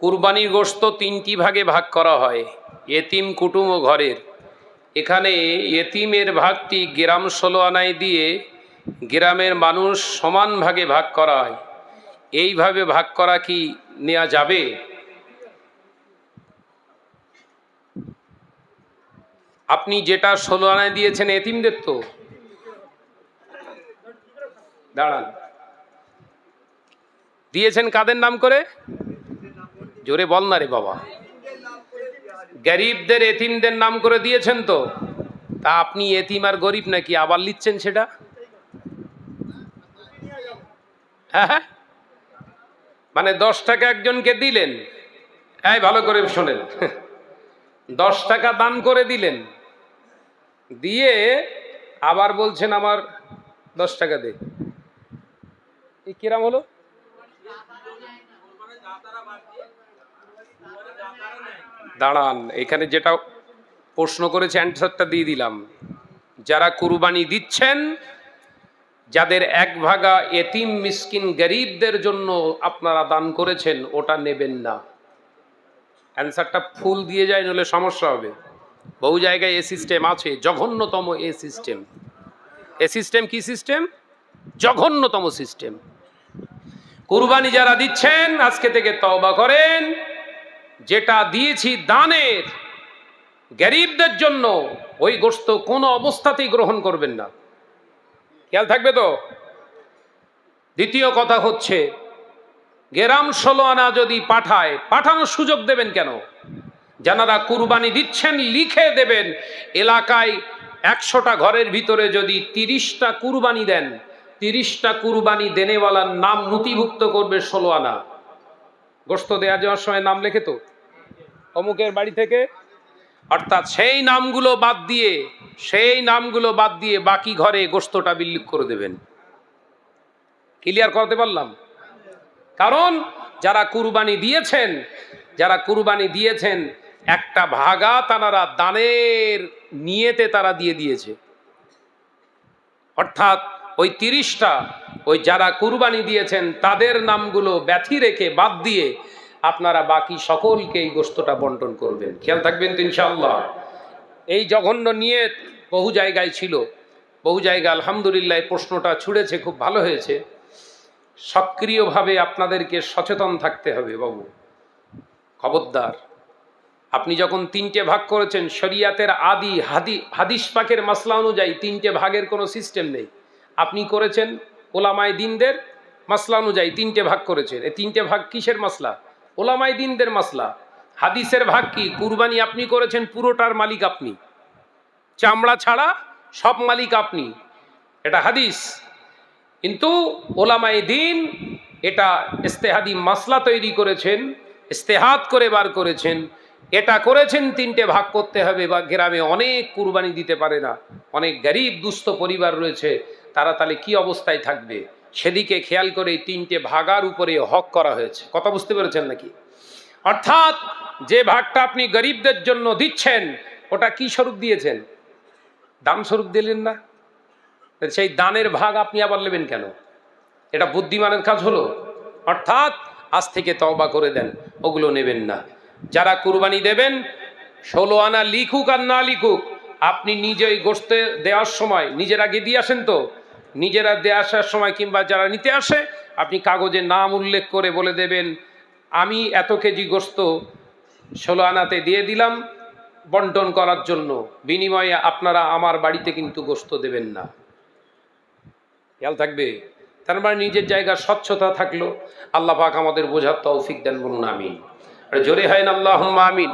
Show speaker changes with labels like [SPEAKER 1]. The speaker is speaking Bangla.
[SPEAKER 1] কুরবানির গোশত তিনটি ভাগে ভাগ করা হয়, এতিম কুটুম ও ঘরের। এখানে এতিমের ভাগটি গ্রাম ষোলো আনায় দিয়ে গ্রামের মানুষ সমান ভাগে ভাগ করা হয়। এইভাবে ভাগ করা কি নেওয়া যাবে? আপনি যেটা ষোলো আনায় দিয়েছেন এতিমদের তো। দাঁড়ান। দিয়েছেন কাদের নাম করে? জোরে বল না রে বাবা। গরিবদের এতিমদের নাম করে দিয়েছেন তো। তা আপনি এতিম আর গরিব নাকি? আবার লিখছেন সেটা? হ্যাঁ হ্যাঁ। মানে দশ টাকা একজনকে দিলেন। এই, ভালো করে শোনেন। দশ টাকা দান করে দিলেন। দিয়ে আবার বলছেন আমার দশ টাকা দে। কিরাম হলো? দাঁড়ান, এখানে যেটা প্রশ্ন করেছে অ্যান্সারটা দিয়ে দিলাম। যারা কুরবানি দিচ্ছেন, যাদের এক ভাগা এতিম মিসকিন গরিবদের জন্য আপনারা দান করেছেন, ওটা নেবেন না। অ্যান্সারটা ফুল দিয়ে যায় নলে সমস্যা হবে। বহু জায়গায় এ সিস্টেম আছে, জঘন্যতম এ সিস্টেম। এ সিস্টেম কি সিস্টেম? জঘন্যতম সিস্টেম। কুরবানি যারা দিচ্ছেন, আজকে থেকে তওবা করেন। যেটা দিয়েছি দানের। গরিবদের জন্য ওই গোস্ত কোনো অবস্থাতেই গ্রহণ করবেন না। খেয়াল থাকবে তো? দ্বিতীয় কথা হচ্ছে, গেরাম ষোলো আনা যদি পাঠায়, পাঠানোর সুযোগ দেবেন কেন? যারা কুরবানি দিচ্ছেন, লিখে দেবেন, এলাকায় একশোটা ঘরের ভিতরে যদি তিরিশটা কুরবানি দেন, তিরিশটা কুরবানি দেনেওয়ালার নাম নথিভুক্ত করবে ষোলো আনা। গোস্ত দেওয়া যাওয়ার সময় নাম লেখে তো? অমুকের বাড়ি থেকে? অর্থাৎ সেই নামগুলো বাদ দিয়ে, সেই নামগুলো বাদ দিয়ে বাকি ঘরে গোস্তটা বিল্লিক করে দেবেন। ক্লিয়ার করতে পারলাম? কারণ যারা কুরবানি দিয়েছেন, যারা কুরবানি দিয়েছেন, একটা ভাগা তারা দানের নিয়েতে তারা দিয়ে দিয়েছে। অর্থাৎ ওই তিরিশটা, ওই যারা কুরবানি দিয়েছেন, তাদের নামগুলো ব্যথি রেখে বাদ দিয়ে আপনারা বাকি সকলকে এই গোস্তটা বন্টন করবেন। খেয়াল থাকবেন তো ইনশাআল্লাহ। এই জঘন্য নিয়ে বহু জায়গায় ছিল। বহু জায়গায় আলহামদুলিল্লাহ প্রশ্নটা ছুড়েছে, খুব ভালো হয়েছে। সক্রিয়ভাবে আপনাদেরকে সচেতন থাকতে হবে বাবু। খবরদার, আপনি যখন তিনটে ভাগ করেছেন, শরিয়াতের আদি হাদি, হাদিস পাকের মাসলা অনুযায়ী তিনটে ভাগের কোনো সিস্টেম নেই। আপনি করেছেন ওলামায় দিনদের মাসলা অনুযায়ী তিনটে ভাগ করেছেন। এই তিনটে ভাগ কিসের মাসলা? ওলামায় দিনদের মাসলা। হাদিসের ভাগ কি? কুরবানি আপনি করেছেন, পুরোটার মালিক আপনি। চামড়া ছাড়া সব মালিক আপনি। এটা হাদিস। কিন্তু ওলামাই দিন এটা ইস্তেহাদি মাসলা তৈরি করেছেন ইস্তেহাত করে বার করেছেন। এটা করেছেন, তিনটে ভাগ করতে হবে বা গ্রামে অনেক কুরবানি দিতে পারে না। অনেক গরিব দুস্থ পরিবার রয়েছে। তারা তাহলে কি অবস্থায় থাকবে? সেদিকে খেয়াল করে তিনটে ভাগার উপরে হক করা হয়েছে। কথা বুঝতে পেরেছেন নাকি? অর্থাৎ যে ভাগটা আপনি গরিবদের জন্য দিচ্ছেন, ওটা কি স্বরূপ দিয়েছেন? দান স্বরূপ দিলেন না? সেই দানের ভাগ আপনি আবার নেবেন কেন? এটা বুদ্ধিমানের কাজ হলো। অর্থাৎ আজ থেকে তওবা করে দেন, ওগুলো নেবেন না। যারা কুরবানি দেবেন, ষোলো আনা লিখুক আর না লিখুক আপনি নিজেই গোস্তে দেওয়ার সময়, নিজের আগে দিয়ে আসেন তো? নিজেরা দিয়ে আসার সময় কিংবা যারা নিতে আসে, আপনি কাগজে নাম উল্লেখ করে বলে দেবেন, আমি এত কেজি গোস্ত ষোলো আনাতে দিয়ে দিলাম বন্টন করার জন্য। বিনিময়ে আপনারা আমার বাড়িতে কিন্তু গোস্ত দেবেন না। খেয়াল থাকবে? তার মানে নিজের জায়গার স্বচ্ছতা থাকল। আল্লাহ পাক আমাদের বোঝার তৌফিক দেন বলুন, আমিন। আর জোরে হয় না আল্লাহ আমিন।